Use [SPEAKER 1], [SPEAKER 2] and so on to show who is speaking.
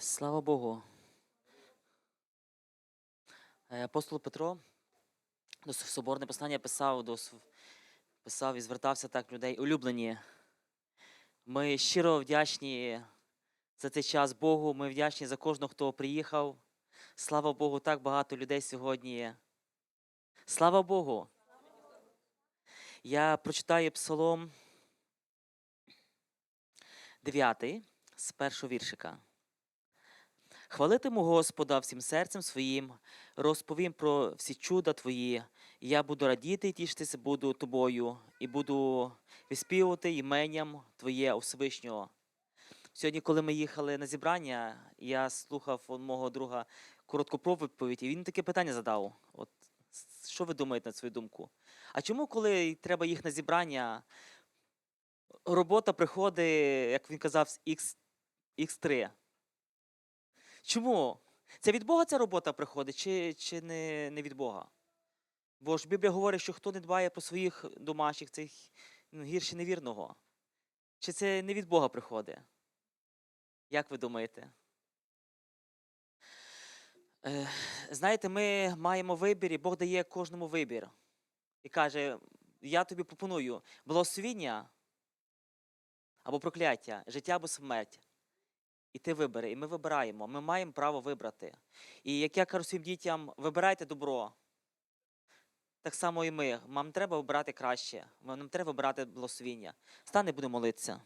[SPEAKER 1] Слава Богу. Е, Апостол Петро до соборне послання писав, до, писав і звертався так людей, улюблені. Ми щиро вдячні за цей час Богу. Ми вдячні за кожного, хто приїхав. Слава Богу, так багато людей сьогодні. Слава Богу. Я прочитаю Псалом 9 з першого віршика. Хвалитиму Господа всім серцем своїм, розповім про всі чуда Твої. Я буду радіти і тішитися буду тобою, і буду виспівувати іменням Твоє Всевишнього. Сьогодні, коли ми їхали на зібрання, я слухав мого друга коротку проповідь, і він таке питання задав. От що ви думаєте на свою думку? А чому, коли треба їх на зібрання, робота приходить, як він казав, з X, X3? Чому? Це від Бога ця робота приходить, чи, чи не, не від Бога? Бо ж Біблія говорить, що хто не дбає про своїх домашніх, це ну, гірше невірного. Чи це не від Бога приходить? Як ви думаєте? Знаєте, ми маємо вибір, і Бог дає кожному вибір. І каже: я тобі пропоную благословіння або прокляття, життя або смерть. І ти вибери, і ми вибираємо. Ми маємо право вибрати. І як я кажу своїм дітям, вибирайте добро. Так само і ми. Нам треба обирати краще. Нам треба обирати благословіння. Стане, будемо молитися.